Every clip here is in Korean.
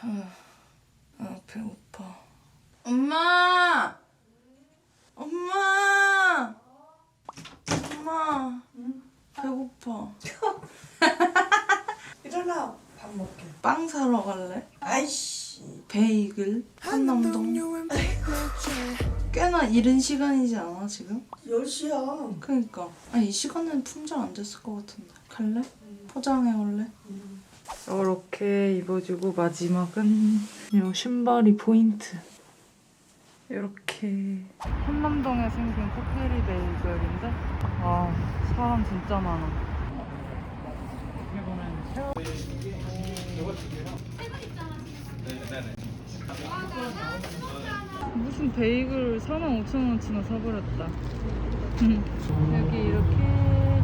아 배고파. 엄마. 엄마. 엄마. 배고파. 일어나 밥 먹게 빵 사러 갈래? 아이씨 베이글 한남동. 꽤나 이른 시간이지 않아 지금? 10시야 그니까. 아이 시간은 풍전 안 됐을 것 같은데. 갈래? 포장해 올래? 이렇게 입어주고 마지막은 이 신발이 포인트. 이렇게 한남동에 생긴 코끼리 베이글인데 와 사람 진짜 많아. 무슨 베이글 45,000원치나 사버렸다. 여기 이렇게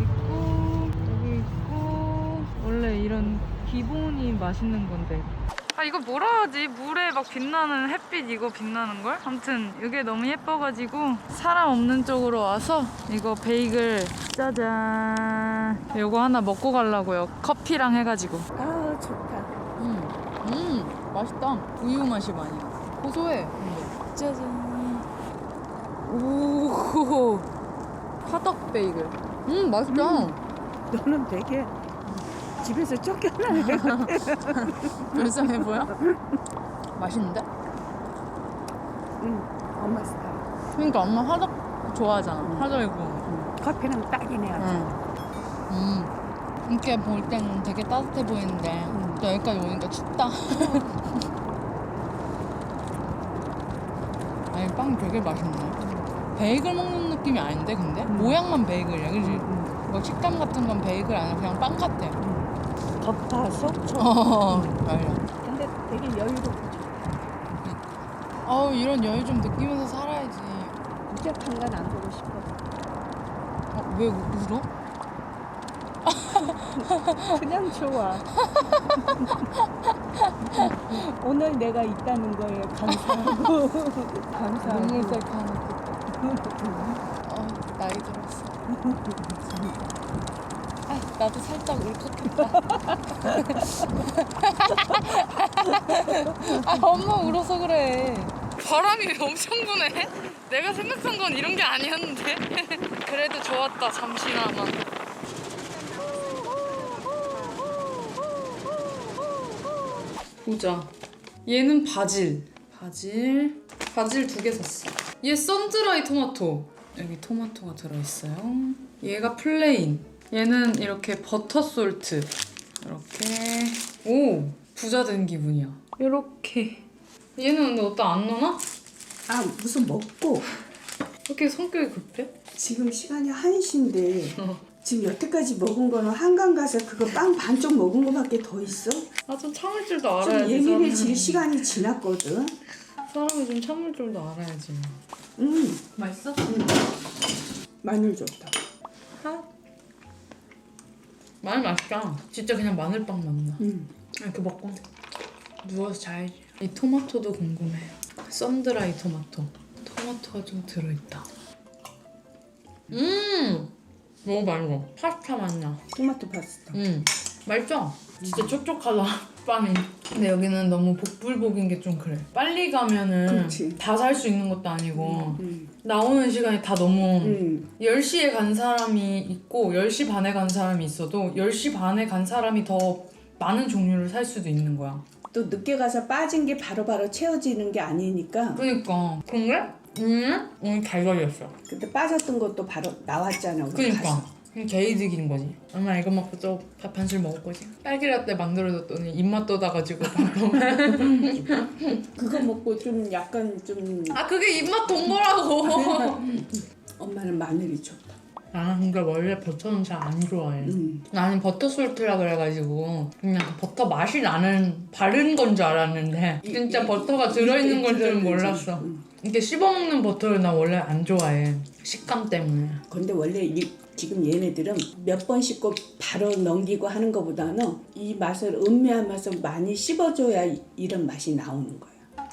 있고 여기 있고 원래 이런 기본이 맛있는 건데. 아 이거 뭐라 하지? 물에 막 빛나는 햇빛 이거 빛나는 걸? 아무튼 이게 너무 예뻐가지고 사람 없는 쪽으로 와서 이거 베이글 짜잔. 이거 하나 먹고 가려고요. 커피랑 해가지고. 아 좋다. 음, 음 맛있다. 우유 맛이 많이 나. 고소해. 짜잔. 오 화덕 베이글. 음 맛있다. 너는 되게 집에서 쫓겨나는 애 같아 불쌍해 보여? 맛있는데? 응 엄마 스타일 그러니까 엄마 화덕 좋아하잖아. 화덕이고. 응. 커피는 딱이네 아주 응. 음. 이렇게 볼 때는 되게 따뜻해 보이는데 응. 또 여기까지 오니까 춥다. 아니 빵 되게 맛있네. 베이글 먹는 느낌이 아닌데 근데 응. 모양만 베이글이야, 그지? 응. 막 식감 같은 건 베이글 아니야, 그냥 빵 같아. 겉바 속촉 어, 맞아. 근데 되게 여유롭고 어우 이런 여유 좀 느끼면서 살아야지. 무적한 건 안 보고 싶어 어, 왜 울어? 그냥 좋아 오늘 내가 있다는 거에 감사하고 감사하고 눈물 셀카 하나 어, 나이 들었어. 아, 나도 살짝 울컥했다. 아, 엄마 울어서 그래. 바람이 엄청 부네. 내가 생각한 건 이런 게 아니었는데. 그래도 좋았다, 잠시나마. 보자. 얘는 바질. 바질. 바질 두 개 샀어. 얘 썬드라이 토마토. 여기 토마토가 들어있어요. 얘가 플레인. 얘는 이렇게 버터 솔트. 이렇게. 오! 부자 된 기분이야. 이렇게. 얘는 근데 어디다 안 넣나? 아 무슨 먹고 이렇게 성격이 급해? 지금 시간이 1시인데 어. 지금 여태까지 먹은 거는 한강 가서 그거 빵 반쪽 먹은 거밖에 더 있어? 아, 좀 참을 줄도 좀 알아야지. 예민해질 사람은. 시간이 지났거든. 사람이 좀 참을 줄도 알아야지. 음, 맛있어? 마늘 좋다. 하. 마늘 맛있다. 진짜 그냥 마늘빵 맛나. 음, 이렇게 먹고 누워서 자야지. 이 토마토도 궁금해. 썬드라이 토마토. 토마토가 좀 들어있다. 음! 먹어봐 이거. 파스타 맛나. 토마토 파스타. 음. 맛있죠? 진짜 촉촉하다. 빵이. 근데 여기는 너무 복불복인 게 좀 그래. 빨리 가면은 그렇지. 다 살 수 있는 것도 아니고 음, 나오는 시간이 다 너무 음, 10시에 간 사람이 있고 10시 반에 간 사람이 있어도 10시 반에 간 사람이 더 많은 종류를 살 수도 있는 거야. 또 늦게 가서 빠진 게 바로바로 채워지는 게 아니니까. 그니까. 근데 음 오늘 달걀이었어. 근데 빠졌던 것도 바로 나왔잖아. 우리 그니까. 가서. 그냥 개이득인 거지. 엄마 이거 먹고 또 밥 한 술 먹을 거지. 딸기라떼 만들어줬더니 입맛 방금. 그거 먹고 좀 약간 좀 아 그게 입맛 돈 거라고. 엄마는 마늘이 좋다. 나는 근데 원래 버터는 잘 안 좋아해. 음, 나는 버터 솔트라 그래가지고 그냥 버터 맛이 나는 바른 건 줄 알았는데 이- 진짜 이- 버터가 이게 들어있는 건 줄 들어있는지. 몰랐어. 음. 이렇게 씹어먹는 버터를 나 원래 안 좋아해. 식감 때문에. 근데 원래 이, 지금 얘네들은 몇 번 씹고 바로 넘기고 하는 것보다는 이 맛을 음미한 맛을 많이 씹어줘야 이- 이런 맛이 나오는 거야.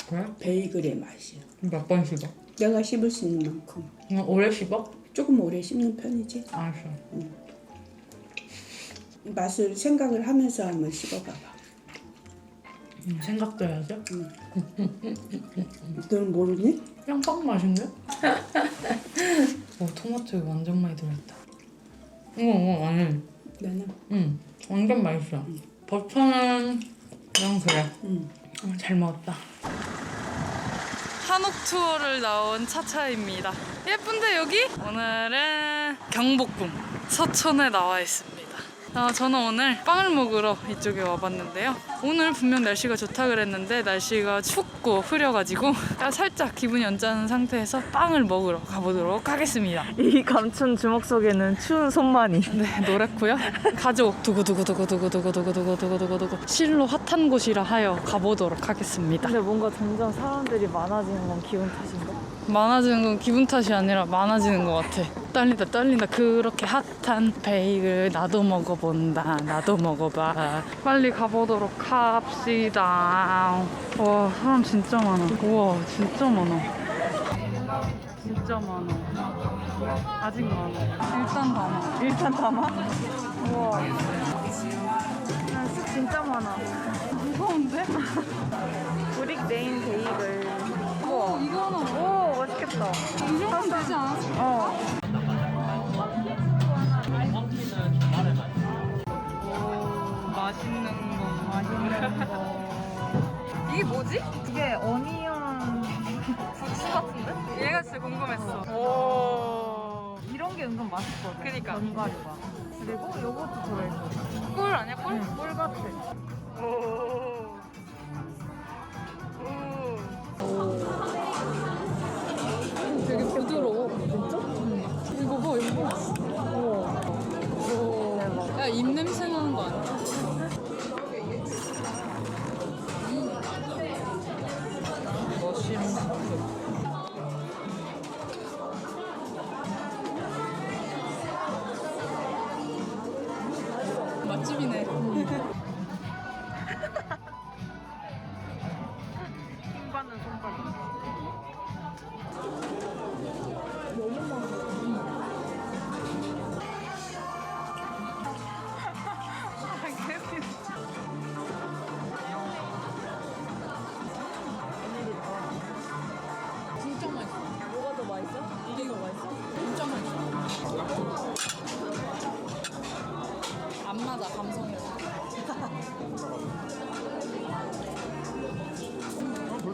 그래? 베이글의 맛이야. 몇 번 씹어? 내가 씹을 수 있는 만큼 그냥 오래 씹어? 조금 오래 씹는 편이지. 알았어. 맛을 생각을 하면서 한번 씹어봐봐. 음, 생각도 해야죠. 너는 모르니? 그냥 빵 맛인데? 오 토마토 이거 완전 많이 들어있다. 이거 이거 아니, 나는 응 완전 맛있어. 버터는 그냥 그래. 응. 어, 잘 먹었다. 한옥 투어를 나온 차차입니다. 예쁜데 여기? 오늘은 경복궁 서촌에 나와 있습니다. 아, 저는 오늘 빵을 먹으러 이쪽에 와봤는데요. 오늘 분명 날씨가 좋다 그랬는데 날씨가 춥고 흐려가지고 살짝 기분이 언짢은 상태에서 빵을 먹으러 가보도록 하겠습니다. 이 감춘 주먹 속에는 추운 손만이. 네, 노랗고요. 가족 두구두구두구두구두구두구두구두구두구 실로 핫한 곳이라 하여 가보도록 하겠습니다. 근데 뭔가 점점 사람들이 많아지는 건 기분 탓인가? 많아지는 건 기분 탓이 아니라 많아지는 것 같아. 떨린다, 떨린다. 그렇게 핫한 베이글 나도 먹어본다. 나도 먹어봐. 빨리 가보도록 합시다. 와, 사람 진짜 많아. 우와, 진짜 많아. 진짜 많아. 아직 많아. 일단 많아. 일단 담아? 우와. 쑥 진짜 많아. 무서운데? 브릭 네임 베이글. 이거 하나. 오, 맛있겠다. 이 정도면 되지 않았어? 어. 오, 맛있는 거. 맛있는 거. 이게 뭐지? 이게 어니언 부추 같은데? 얘가 진짜 궁금했어. 오. 이런 게 은근 맛있거든. 그니까. 견과류가. 그리고 요것도 들어있어. 꿀 아니야, 꿀? 응, 꿀 같아. 오. 입 냄새 나는 거 아니야?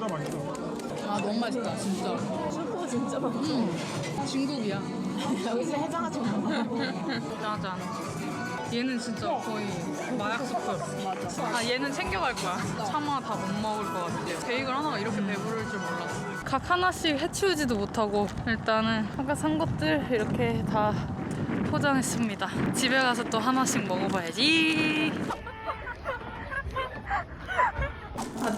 둘다 맛있어. 아, 너무 맛있다, 진짜. 슈퍼 진짜 맛있어. 음, 진국이야. 여기서 해장하지 마. 짜잔. 얘는 진짜 거의 마약 스프. 맞아. 아 얘는 챙겨갈 거야. 차마 다 못 먹을 것 같아. 베이글 하나가 이렇게 배부를 줄 몰랐어. 각 하나씩 해치우지도 못하고 일단은 아까 산 것들 이렇게 다 포장했습니다. 집에 가서 또 하나씩 먹어봐야지.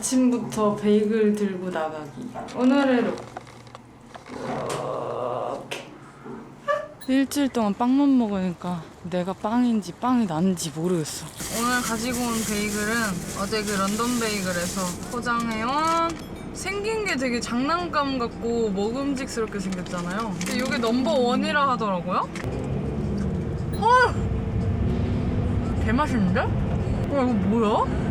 아침부터 베이글 들고 나가기. 오늘의 룩. 일주일 동안 빵만 먹으니까 내가 빵인지 빵이 난지 모르겠어. 오늘 가지고 온 베이글은 어제 그 런던 베이글에서 포장해온 생긴 게 되게 장난감 같고 먹음직스럽게 생겼잖아요. 근데 이게 넘버 원이라 하더라고요. 헐! 개맛있는데? 와 이거 뭐야?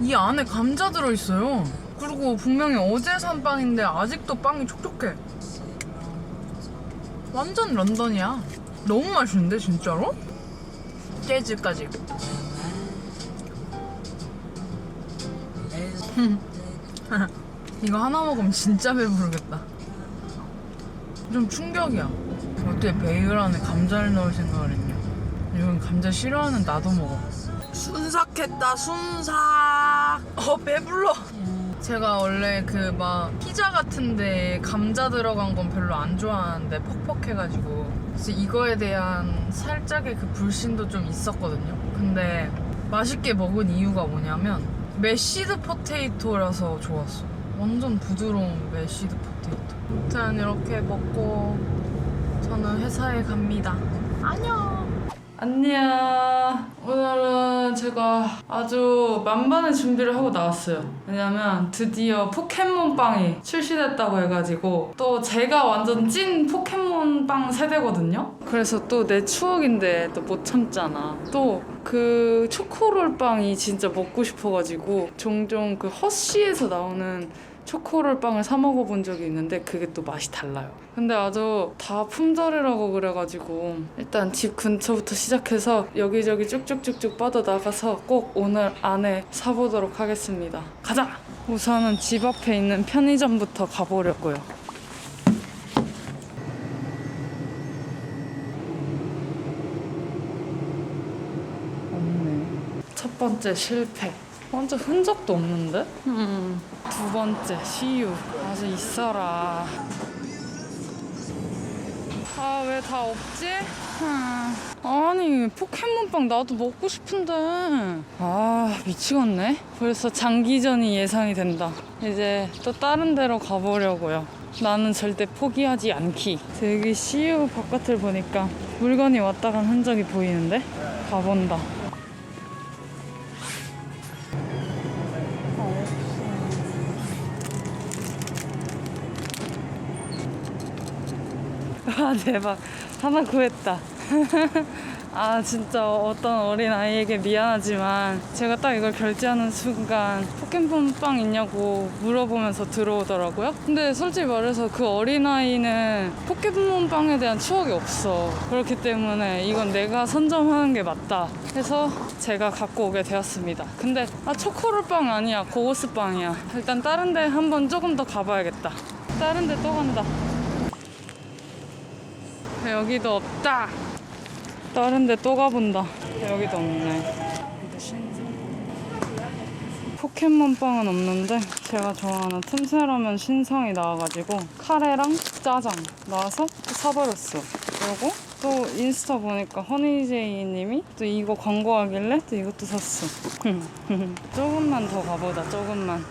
이 안에 감자 들어있어요. 그리고 분명히 어제 산 빵인데 아직도 빵이 촉촉해. 완전 런던이야. 너무 맛있는데 진짜로? 재즈까지. 이거 하나 먹으면 진짜 배부르겠다. 좀 충격이야. 어떻게 베이글 안에 감자를 넣을 생각을 했냐? 이건 감자 싫어하는 나도 먹어. 순삭했다 순삭. 어 배불러. 제가 원래 그 막 피자 같은데 감자 들어간 건 별로 안 좋아하는데 퍽퍽해가지고 그래서 이거에 대한 살짝의 그 불신도 좀 있었거든요. 근데 맛있게 먹은 이유가 뭐냐면 메시드 포테이토라서 좋았어. 완전 부드러운 메시드 포테이토. 일단 이렇게 먹고 저는 회사에 갑니다. 안녕. 안녕. 오늘은 제가 아주 만반의 준비를 하고 나왔어요. 왜냐면 드디어 포켓몬 빵이 출시됐다고 해가지고 또 제가 완전 찐 포켓몬 빵 세대거든요. 그래서 또 내 추억인데 또 못 참잖아. 또 그 초코롤 빵이 진짜 먹고 싶어가지고 종종 그 허쉬에서 나오는 초코롤 빵을 사 먹어본 적이 있는데 그게 또 맛이 달라요. 근데 아주 다 품절이라고 그래가지고 일단 집 근처부터 시작해서 여기저기 쭉쭉쭉쭉 뻗어나가서 꼭 오늘 안에 사보도록 하겠습니다. 가자! 우선은 집 앞에 있는 편의점부터 가보려고요. 첫 번째 실패. 완전 흔적도 없는데? 음. 두 번째 시유. 아주 있어라. 아 왜 다 없지? 음. 아니 포켓몬빵 나도 먹고 싶은데 아 미치겠네 벌써 장기전이 예상이 된다 이제 또 다른 데로 가보려고요 나는 절대 포기하지 않기 여기 CU 바깥을 보니까 물건이 왔다 간 흔적이 보이는데 가본다 아 대박. 하나 구했다. 아 진짜 어떤 어린 아이에게 미안하지만 제가 딱 이걸 결제하는 순간 포켓몬 빵 있냐고 물어보면서 들어오더라고요. 근데 솔직히 말해서 그 어린 아이는 포켓몬 빵에 대한 추억이 없어. 그렇기 때문에 이건 내가 선점하는 게 맞다 해서 제가 갖고 오게 되었습니다. 근데 아 초코롤 빵 아니야. 고고스 빵이야. 일단 다른 데 한번 조금 더 가봐야겠다. 다른 데 또 간다 여기도 없다. 다른 데 또 가본다. 여기도 없네. 포켓몬 빵은 없는데 제가 좋아하는 틈새라면 신상이 나와가지고 카레랑 짜장 나와서 또 사버렸어. 그리고 또 인스타 보니까 허니제이님이 또 이거 광고하길래 또 이것도 샀어. 조금만 더 가보자. 조금만.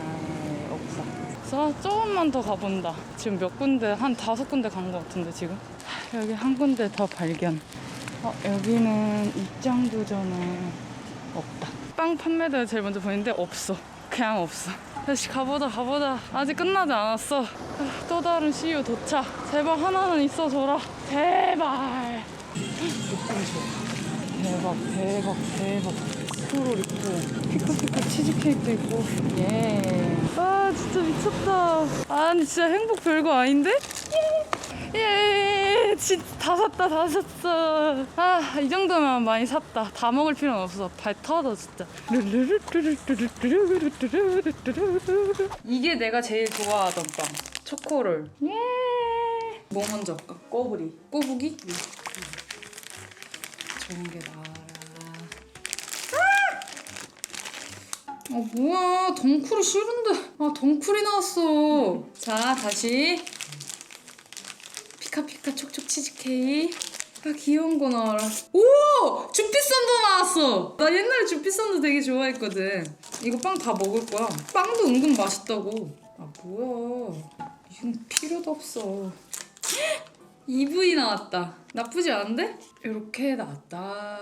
아, 없다. 그래서 조금만 더 가본다. 지금 몇 군데 한 다섯 군데 간 것 같은데 지금 하, 여기 한 군데 더 발견. 어, 여기는 입장 도 전에 없다. 빵 판매대가 제일 먼저 보이는데 없어. 그냥 없어. 다시 가보자 가보자. 아직 끝나지 않았어. 아, 또 다른 CU 도착. 제발 하나는 있어줘라. 제발. 대박 대박 대박 스토롤 있고 피크피크 치즈케이크도 있고 진짜 미쳤다 아니 진짜 행복 별거 아닌데? 예 진짜 다 샀다 다 샀어 아 이 정도면 많이 샀다 다 먹을 필요는 없어 발 터져 진짜 이게 내가 제일 좋아하던 빵 초코롤 예 뭐 먼저 할까? 꼬부리. 꼬부기? 좋은 게 나와 아 뭐야? 덩쿨이 싫은데. 아 덩쿨이 나왔어. 자 다시. 피카피카 촉촉 치즈케이크. 아 귀여운 거 나와라. 오 주피선도 나왔어. 나 옛날에 주피선도 되게 좋아했거든. 이거 빵 다 먹을 거야. 빵도 은근 맛있다고. 아 뭐야. 이건 필요도 없어 EV 나왔다. 나쁘지 않은데? 이렇게 나왔다.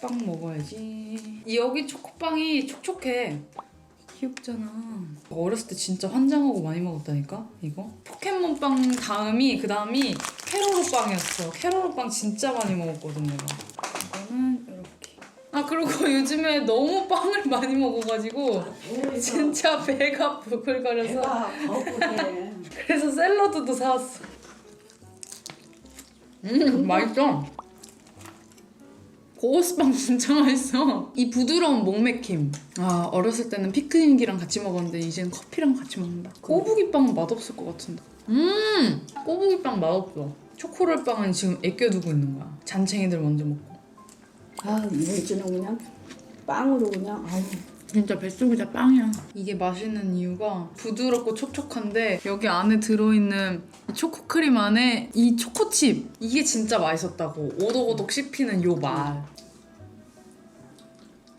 빵 먹어야지. 이 여기 초코빵이 촉촉해. 귀엽잖아. 어렸을 때 진짜 환장하고 많이 먹었다니까? 이거? 포켓몬빵 다음이, 그 다음이 캐로로빵이었어. 캐로로빵 진짜 많이 먹었거든, 내가. 이거는 이렇게. 아, 그리고 요즘에 너무 빵을 많이 먹어가지고 진짜 배가 부글거려서. 그래서 샐러드도 사왔어. 음, 맛있어. 고스빵 진짜 맛있어. 이 부드러운 목맥힘. 아, 어렸을 때는 피크닉이랑 같이 먹었는데 이제는 커피랑 같이 먹는다. 꼬부기빵은 맛없을 것 같은데. 음, 꼬부기빵 맛없어. 초코롤빵은 지금 애껴두고 있는 거야. 잔챙이들 먼저 먹고. 아 이래주는 그냥 빵으로 그냥 아유 진짜 뱃속이다 빵이야. 이게 맛있는 이유가 부드럽고 촉촉한데 여기 안에 들어있는 이 초코크림 안에 이 초코칩 이게 진짜 맛있었다고 오독오독 씹히는 요 맛.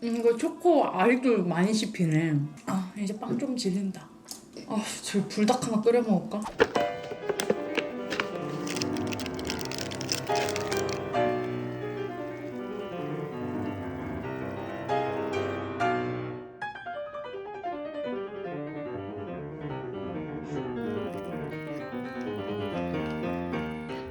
음, 이거 초코 알도 많이 씹히네. 아 이제 빵 좀 질린다. 아, 저 불닭 하나 끓여 먹을까?